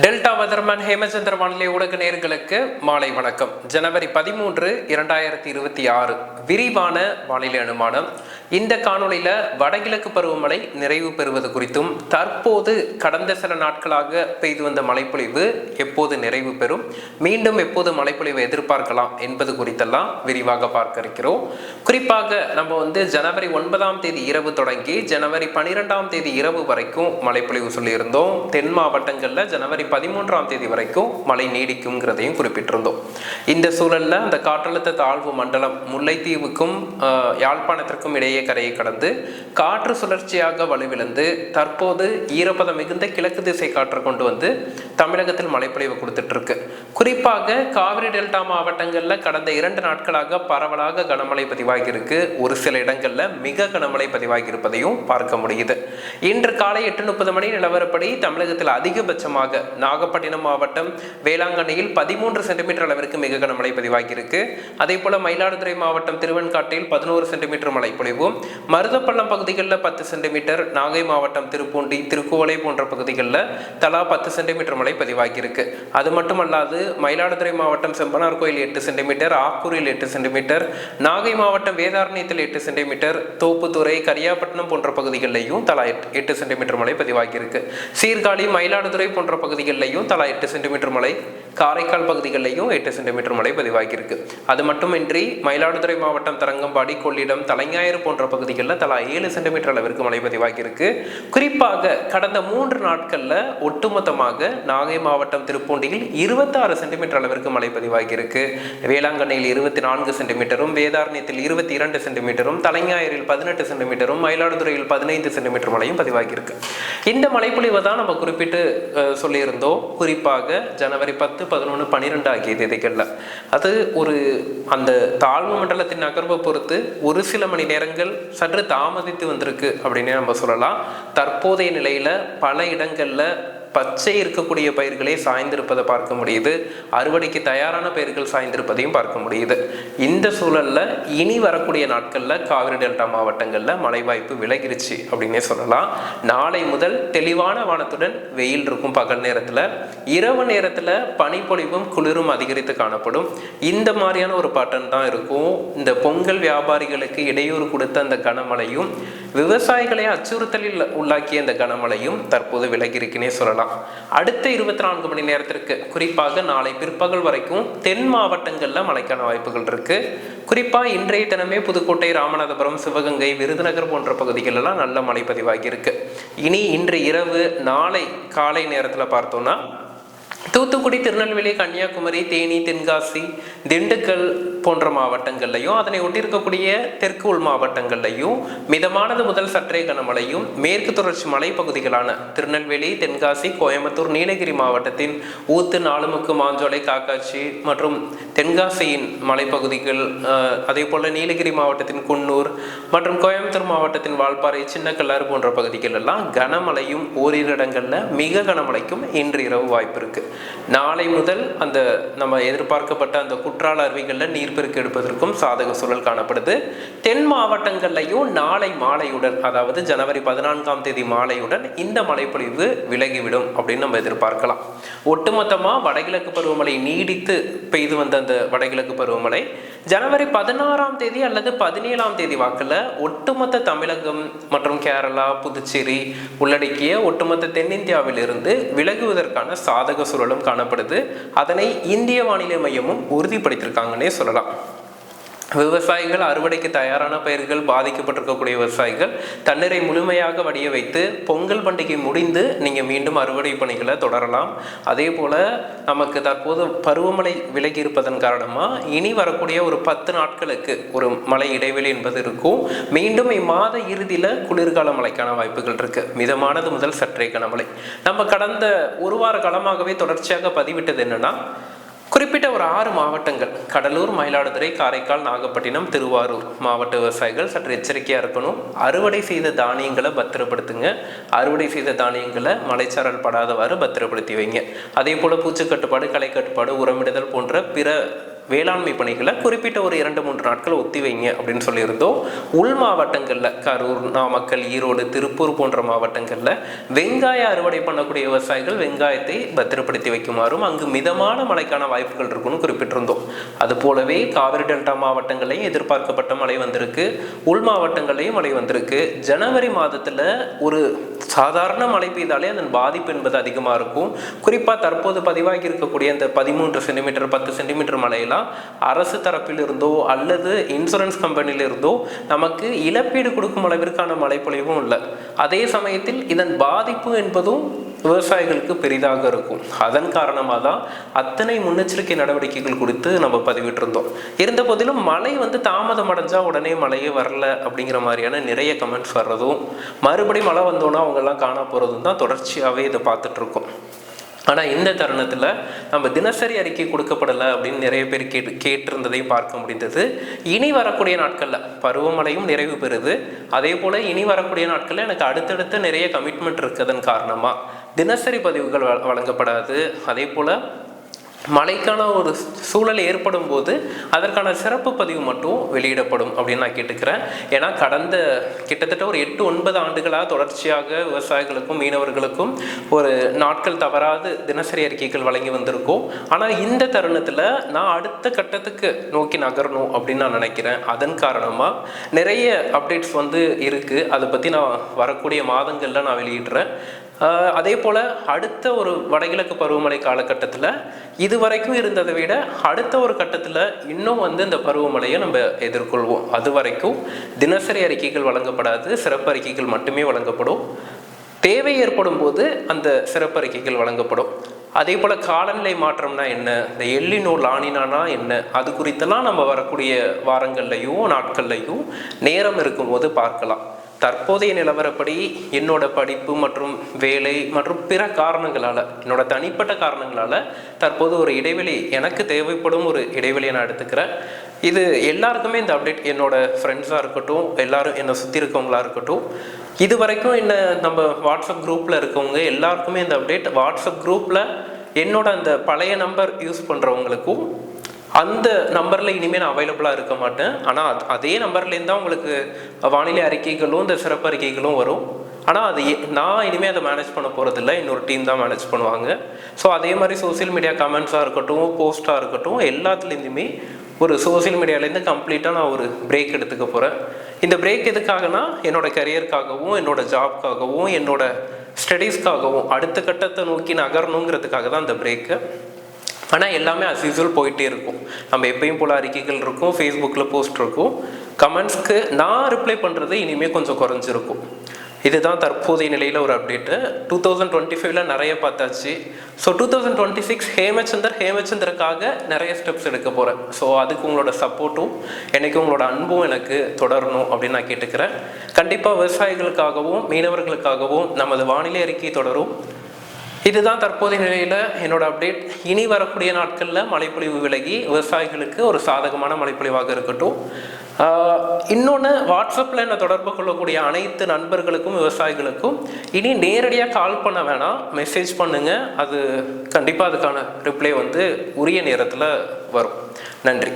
Delta weatherman Hemachandra வானிலை ஊடக நேர்களுக்கு மாலை வணக்கம். ஜனவரி பதிமூன்று இரண்டாயிரத்தி இருபத்தி ஆறு. விரிவான வானிலை அனுமானம். இந்த காணொளியில வடகிழக்கு பருவமழை நிறைவு பெறுவது குறித்தும் தற்போது கடந்த சில நாட்களாக பெய்து வந்த மழைப்பொழிவு எப்போது நிறைவு பெறும் மீண்டும் எப்போது மழைப்பொழிவை எதிர்பார்க்கலாம் என்பது குறித்தெல்லாம் விரிவாக பார்க்க இருக்கிறோம். குறிப்பாக நம்ம வந்து ஜனவரி ஒன்பதாம் தேதி இரவு தொடங்கி ஜனவரி பனிரெண்டாம் தேதி இரவு வரைக்கும் மழைப்பொழிவு சொல்லியிருந்தோம். தென் மாவட்டங்களில் ஜனவரி பதிமூன்றாம் தேதி வரைக்கும் மழை நீடிக்குங்கிறதையும் குறிப்பிட்டிருந்தோம். இந்த சூழல்ல அந்த காற்றழுத்த தாழ்வு மண்டலம் முல்லைத்தீவுக்கும் யாழ்ப்பாணத்திற்கும் இடையே கரையை கடந்து காற்று சுழற்சியாக வலுவிழந்து தற்போது ஈரப்பதம் மிகுந்த கிழக்கு திசை காற்று கொண்டு வந்து தமிழகத்தில் மழைப்பொழிவு கொடுத்துட்டு இருக்கு குறிப்பாக காவிரி டெல்டா மாவட்டங்களில் கடந்த இரண்டு நாட்களாக பரவலாக கனமழை பதிவாகியிருக்கு. ஒரு சில இடங்களில் மிக கனமழை பதிவாகி இருப்பதையும் பார்க்க முடியுது. இன்று காலை எட்டு முப்பது மணி நிலவரப்படி தமிழகத்தில் அதிகபட்சமாக நாகப்பட்டினம் மாவட்டம் வேளாங்கண்ணியில் பதிமூன்று சென்டிமீட்டர் அளவிற்கு மிக கனமழை பதிவாகியிருக்கு. அதே போல மயிலாடுதுறை மாவட்டம் திருவெண்காட்டில் பதினோரு சென்டிமீட்டர் மழை இருக்கும் மருதப்பள்ளம் பகுதிகளில் பத்து சென்டிமீட்டர் நாகை மாவட்டம் திருப்பூண்டி திருக்குவளை போன்ற பகுதிகளில் தலா பத்து சென்டிமீட்டர் மழை பதிவாகியிருக்கு. அது மட்டுமல்லாது மயிலாடுதுறை மாவட்டம் செம்பனார் கோயில் எட்டு சென்டிமீட்டர் ஆக்கூரில் எட்டு சென்டிமீட்டர் நாகை மாவட்டம் வேதாரண்யத்தில் எட்டு சென்டிமீட்டர் தோப்புத்துறை கரியாப்பட்டினம் போன்ற பகுதிகளிலையும் தலா எட்டு எட்டு சென்டிமீட்டர் மழை பதிவாகியிருக்கு. சீர்காழி மயிலாடுதுறை போன்ற பகுதிகளிலையும் தலா எட்டு சென்டிமீட்டர் மழை காரைக்கால் பகுதிகளிலையும் எட்டு சென்டிமீட்டர் மழை பதிவாகியிருக்கு. அது மட்டுமின்றி மயிலாடுதுறை மாவட்டம் தரங்கம்பாடி கொள்ளிடம் தலைஞாயிறு போன்ற பகுதிகளில் தலா ஏழு சென்டிமீட்டர் அளவிற்கு மழை பதிவாகியிருக்கு. குறிப்பாக கடந்த மூன்று நாட்கள்ல ஒட்டுமொத்தமாக நாகை மாவட்டம் திருப்பூண்டியில் இருபத்தாறு சென்டிமீட்டர் அளவிற்கு மழை பதிவாகி இருக்கு வேளாங்கண்ணியில் இருபத்தி நான்கு சென்டிமீட்டரும் வேதாரண்யத்தில் இருபத்தி இரண்டு சென்டிமீட்டரும் தலைஞாயிறில் பதினெட்டு சென்டிமீட்டரும் மயிலாடுதுறையில் பதினைந்து சென்டிமீட்டர் மழையும் பதிவாகியிருக்கு. இந்த மழைப்பொழிவை தான் நம்ம குறிப்பிட்டு சொல்லியிருந்தோம். குறிப்பாக ஜனவரி பத்து பதினொன்று பன்னிரெண்டு ஆகிய தேதிகளில். அது ஒரு அந்த தாழ்வு மண்டலத்தின் நகர்வை பொறுத்து ஒரு சில மணி நேரங்கள் சற்று தாமதித்து வந்திருக்கு அப்படின்னு நம்ம சொல்லலாம். தற்போதைய நிலையில் பல இடங்களில் பச்சை இருக்கக்கூடிய பயிர்களே சாய்ந்திருப்பதை பார்க்க முடியுது. அறுவடைக்கு தயாரான பயிர்கள் சாய்ந்திருப்பதையும் பார்க்க முடியுது. இந்த சூழலில் இனி வரக்கூடிய நாட்களில் காவிரி டெல்டா மாவட்டங்களில் மழை வாய்ப்பு விலகிருச்சு அப்படின்னே சொல்லலாம். நாளை முதல் தெளிவான வானத்துடன் வெயில் இருக்கும் பகல் நேரத்தில் இரவு நேரத்தில் பனிப்பொழிவும் குளிரும் அதிகரித்து காணப்படும். இந்த மாதிரியான ஒரு பாட்டன் தான் இருக்கும். இந்த பொங்கல் வியாபாரிகளுக்கு இடையூறு கொடுத்த அந்த கனமழையும் விவசாயிகளை அச்சுறுத்தலில் உள்ளாக்கிய அந்த கனமழையும் தற்போது விலகிருக்குன்னே சொல்லலாம். அடுத்த இருபத்தி நான்கு மணி நேரத்திற்கு குறிப்பாக நாளை பிற்பகல் வரைக்கும் தென் மாவட்டங்களில் மழைக்கான வாய்ப்புகள் இருக்கு. குறிப்பாக இன்றைய தினமே புதுக்கோட்டை ராமநாதபுரம் சிவகங்கை விருதுநகர் போன்ற பகுதிகளெல்லாம் நல்ல மழை பதிவாகி இருக்கு. இனி இன்று இரவு நாளை காலை நேரத்தில் பார்த்தோம்னா தூத்துக்குடி திருநெல்வேலி கன்னியாகுமரி தேனி தென்காசி திண்டுக்கல் போன்ற மாவட்டங்கள்லையும் அதனை ஒட்டியிருக்கக்கூடிய தெற்கு உள் மாவட்டங்கள்லையும் மிதமானது முதல் சற்றே கனமழையும் மேற்கு தொடர்ச்சி மலைப்பகுதிகளான திருநெல்வேலி தென்காசி கோயம்புத்தூர் நீலகிரி மாவட்டத்தின் ஊத்து நாலுமுக்கு மாஞ்சோலை காக்காட்சி மற்றும் தென்காசியின் மலைப்பகுதிகள் அதே போல நீலகிரி மாவட்டத்தின் குன்னூர் மற்றும் கோயம்புத்தூர் மாவட்டத்தின் வால்பாறை சின்னக்கல்லாறு போன்ற பகுதிகள் எல்லாம் கனமழையும் ஓரிரு இடங்களில் மிக கனமழைக்கும் இன்று இரவு வாய்ப்பு இருக்கு. நாளை முதல் அந்த நம்ம எதிர்பார்க்கப்பட்ட அந்த குற்றால அருவிகளில் நீர்ப்பெருக்கு எடுப்பதற்கும் சாதக சூழல் காணப்படுது. தென் மாவட்டங்கள்லையும் நாளை மாலையுடன் அதாவது ஜனவரி பதினான்காம் தேதி மாலையுடன் இந்த மழைப்பொழிவு விலகிவிடும் அப்படின்னு நம்ம எதிர்பார்க்கலாம். ஒட்டுமொத்தமாக வடகிழக்கு பருவமழை நீடித்து பெய்து வந்த அந்த வடகிழக்கு பருவமழை ஜனவரி பதினாறாம் தேதி அல்லது பதினேழாம் தேதி வாக்கில் ஒட்டுமொத்த தமிழகம் மற்றும் கேரளா புதுச்சேரி உள்ளடக்கிய ஒட்டுமொத்த தென்னிந்தியாவிலிருந்து விலகுவதற்கான சாதக சூழலும் காணப்படுது. அதனை இந்திய வானிலை மையமும் உறுதிப்படுத்தியிருக்காங்கன்னே சொல்லலாம். விவசாயிகள் அறுவடைக்கு தயாரான பயிர்கள் பாதிக்கப்பட்டிருக்கக்கூடிய விவசாயிகள் தண்ணீரை முழுமையாக வடிய வைத்து பொங்கல் பண்டிகை முடிந்து நீங்கள் மீண்டும் அறுவடை பணிகளை தொடரலாம். அதே போல் நமக்கு தற்போது பருவமழை விலகி இருப்பதன் காரணமாக இனி வரக்கூடிய ஒரு பத்து நாட்களுக்கு ஒரு மழை இடைவெளி என்பது இருக்கும். மீண்டும் இம்மாத இறுதியில் குளிர்கால மழைக்கான வாய்ப்புகள் இருக்குது மிதமானது முதல் சற்றே கனமழை. நம்ம கடந்த ஒரு வார காலமாகவே தொடர்ச்சியாக பதிவிட்டது என்னன்னா குறிப்பிட்ட ஒரு ஆறு மாவட்டங்கள். கடலூர் மயிலாடுதுறை காரைக்கால் நாகப்பட்டினம் திருவாரூர் மாவட்ட விவசாயிகள் சற்று எச்சரிக்கையாக இருக்கணும். அறுவடை செய்த தானியங்களை பத்திரப்படுத்துங்க. அறுவடை செய்த தானியங்களை மலைச்சாரல் படாதவாறு பத்திரப்படுத்தி வைங்க. அதே போல் பூச்சி கட்டுப்பாடு களை கட்டுப்பாடு உரமிடுதல் போன்ற பிற வேளாண்மை பணிகளை குறிப்பிட்ட ஒரு இரண்டு மூன்று நாட்கள் ஒத்தி வைங்க அப்படின்னு சொல்லியிருந்தோம். உள் மாவட்டங்களில் கரூர் நாமக்கல் ஈரோடு திருப்பூர் போன்ற மாவட்டங்களில் வெங்காய அறுவடை பண்ணக்கூடிய விவசாயிகள் வெங்காயத்தை பத்திரப்படுத்தி வைக்குமாறும் அங்கு மிதமான மழைக்கான வாய்ப்புகள் இருக்குன்னு குறிப்பிட்டிருந்தோம். அது போலவே காவிரி டெல்டா மாவட்டங்களையும் எதிர்பார்க்கப்பட்ட மழை வந்திருக்கு. உள் மாவட்டங்களையும் மழை வந்திருக்கு. ஜனவரி மாதத்தில் ஒரு சாதாரண மழை பெய்தாலே அதன் பாதிப்பு என்பது அதிகமாக இருக்கும். குறிப்பாக தற்போது பதிவாகி இருக்கக்கூடிய அந்த பதிமூன்று சென்டிமீட்டர் பத்து சென்டிமீட்டர் மழையெல்லாம் அரசு தரப்பிலிருந்தோ அல்லது இன்சூரன்ஸ் கம்பெனியிலிருந்தோ நமக்கு இழப்பீடு கொடுக்கும் அளவிற்கான மழைப்பொழிவும் இல்லை. அதே சமயத்தில் இதன் பாதிப்பு என்பதும் விவசாயிகளுக்கு பெரிதாக இருக்கும். அதன் காரணமாக தான் அத்தனை முன்னெச்சரிக்கை நடவடிக்கைகள் குறித்து நம்ம பதிவிட்டிருந்தோம். இருந்த போதிலும் மழை வந்து தாமதம் அடைஞ்சால் உடனே மழையே வரல அப்படிங்கிற மாதிரியான நிறைய கமெண்ட்ஸ் வர்றதும் மறுபடியும் மழை வந்தோன்னா அவங்கெல்லாம் காண போகிறதும் தான் தொடர்ச்சியாகவே இதை பார்த்துட்ருக்கோம் ஆனால் இந்த தருணத்தில் நம்ம தினசரி அறிக்கை கொடுக்கப்படலை அப்படின்னு நிறைய பேர் கேட்டு கேட்டிருந்ததையும் பார்க்க முடிந்தது. இனி வரக்கூடிய நாட்களில் பருவமழையும் நிறைவு பெறுது. அதே போல் இனி வரக்கூடிய நாட்களில் எனக்கு அடுத்தடுத்த நிறைய கமிட்மெண்ட் இருக்கிறதன் காரணமாக தினசரி பதிவுகள் வ- வழங்கப்படாது. அதே போல் மழைக்கான ஒரு சூழல் ஏற்படும் போது அதற்கான சிறப்பு பதிவு மட்டும் வெளியிடப்படும் அப்படின்னு நான் கேட்டுக்கிறேன். ஏன்னா கடந்த கிட்டத்தட்ட ஒரு எட்டு ஒன்பது ஆண்டுகளாக தொடர்ச்சியாக விவசாயிகளுக்கும் மீனவர்களுக்கும் ஒரு நாட்கள் தவறாது தினசரி அறிக்கைகள் வழங்கி வந்திருக்கோம். ஆனால் இந்த தருணத்தில் நான் அடுத்த கட்டத்துக்கு நோக்கி நகரணும் அப்படின்னு நான் நினைக்கிறேன். அதன் காரணமாக நிறைய அப்டேட்ஸ் வந்து இருக்குது அதை பற்றி நான் வரக்கூடிய மாதங்களில் நான் வெளியிடுறேன். அதே போல் அடுத்த ஒரு வடகிழக்கு பருவமழை காலகட்டத்தில் இது வரைக்கும் இருந்ததை விட அடுத்த ஒரு கட்டத்தில் இன்னும் வந்து இந்த பருவமழையை நம்ம எதிர்கொள்வோம். அது வரைக்கும் தினசரி அறிக்கைகள் வழங்கப்படாது சிறப்பு அறிக்கைகள் மட்டுமே வழங்கப்படும். தேவை ஏற்படும் போது அந்த சிறப்பு அறிக்கைகள் வழங்கப்படும். அதே போல் காலநிலை மாற்றம்னா என்ன? இந்த எல்லினோ லானினானா என்ன? அது குறித்தெல்லாம் நம்ம வரக்கூடிய வாரங்கள்லையும் நாட்கள்லையும் நேரம் இருக்கும்போது பார்க்கலாம். தற்போதைய நிலவரப்படி என்னோட படிப்பு மற்றும் வேலை மற்றும் பிற காரணங்களால் என்னோட தனிப்பட்ட காரணங்களால் தற்போது ஒரு இடைவெளி எனக்கு தேவைப்படும் ஒரு இடைவெளியை நான் எடுத்துக்கிறேன். இது எல்லாருக்குமே இந்த அப்டேட் என்னோட ஃப்ரெண்ட்ஸாக இருக்கட்டும் எல்லாரும் என்னை சுற்றி இருக்கவங்களா இருக்கட்டும் இது வரைக்கும் என்ன நம்ம வாட்ஸ்அப் குரூப்பில் இருக்கவங்க எல்லாருக்குமே இந்த அப்டேட் வாட்ஸ்அப் குரூப்பில் என்னோட அந்த பழைய நம்பர் யூஸ் பண்ணுறவங்களுக்கும் அந்த நம்பரில் இனிமேல் நான் அவைலபிளாக இருக்க மாட்டேன். ஆனால் அது அதே நம்பர்லேருந்து தான் உங்களுக்கு வானிலை அறிக்கைகளும் இந்த சிறப்பு அறிக்கைகளும் வரும். ஆனால் அது எ- நான் இனிமேல் அதை மேனேஜ் பண்ண போகிறதில்ல இன்னொரு டீம் தான் மேனேஜ் பண்ணுவாங்க. ஸோ அதே மாதிரி சோஷியல் மீடியா கமெண்ட்ஸாக இருக்கட்டும் போஸ்ட்டாக இருக்கட்டும் எல்லாத்துலேருந்துமே ஒரு சோஷியல் மீடியாலேருந்து கம்ப்ளீட்டாக நான் ஒரு பிரேக் எடுத்துக்க போகிறேன் இந்த பிரேக் எதுக்காகனா என்னோடய கரியருக்காகவும் என்னோட ஜாப்க்காகவும் என்னோடய ஸ்டடீஸ்க்காகவும் அடுத்த கட்டத்தை நோக்கி நகரணுங்கிறதுக்காக தான் இந்த பிரேக்கு ஆனால் எல்லாமே அஸ் போயிட்டே இருக்கும். நம்ம எப்பயும் போல அறிக்கைகள் இருக்கும் ஃபேஸ்புக்கில் போஸ்ட் இருக்கும். கமெண்ட்ஸ்க்கு நான் ரிப்ளை பண்ணுறது இனிமேல் கொஞ்சம் குறைஞ்சிருக்கும். இதுதான் தற்போதைய நிலையில் ஒரு அப்டேட்டு டூ தௌசண்ட் டுவெண்ட்டி ஃபைவ்ல நிறைய பார்த்தாச்சு. So two thousand twenty six Hemachandar ஹேமச்சந்தருக்காக நிறைய ஸ்டெப்ஸ் எடுக்க போகிறேன் ஸோ அதுக்கு உங்களோட சப்போர்ட்டும் எனக்கு உங்களோட அன்பும் எனக்கு தொடரணும் அப்படின்னு நான் கேட்டுக்கிறேன். கண்டிப்பாக விவசாயிகளுக்காகவும் மீனவர்களுக்காகவும் நமது வானிலை அறிக்கை தொடரும். இதுதான் தற்போதைய நிலையில் என்னோட அப்டேட் இனி வரக்கூடிய நாட்களில் மழைப்பொழிவு விலகி விவசாயிகளுக்கு ஒரு சாதகமான மழைப்பொழிவாக இருக்கட்டும். இன்னொன்று வாட்ஸ்அப்பில் என்னை தொடர்பு கொள்ளக்கூடிய அனைத்து நண்பர்களுக்கும் விவசாயிகளுக்கும் இனி நேரடியாக கால் பண்ண வேணாம். மெசேஜ் பண்ணுங்கள் அது கண்டிப்பாக அதுக்கான ரிப்ளை வந்து உரிய நேரத்தில் வரும். நன்றி.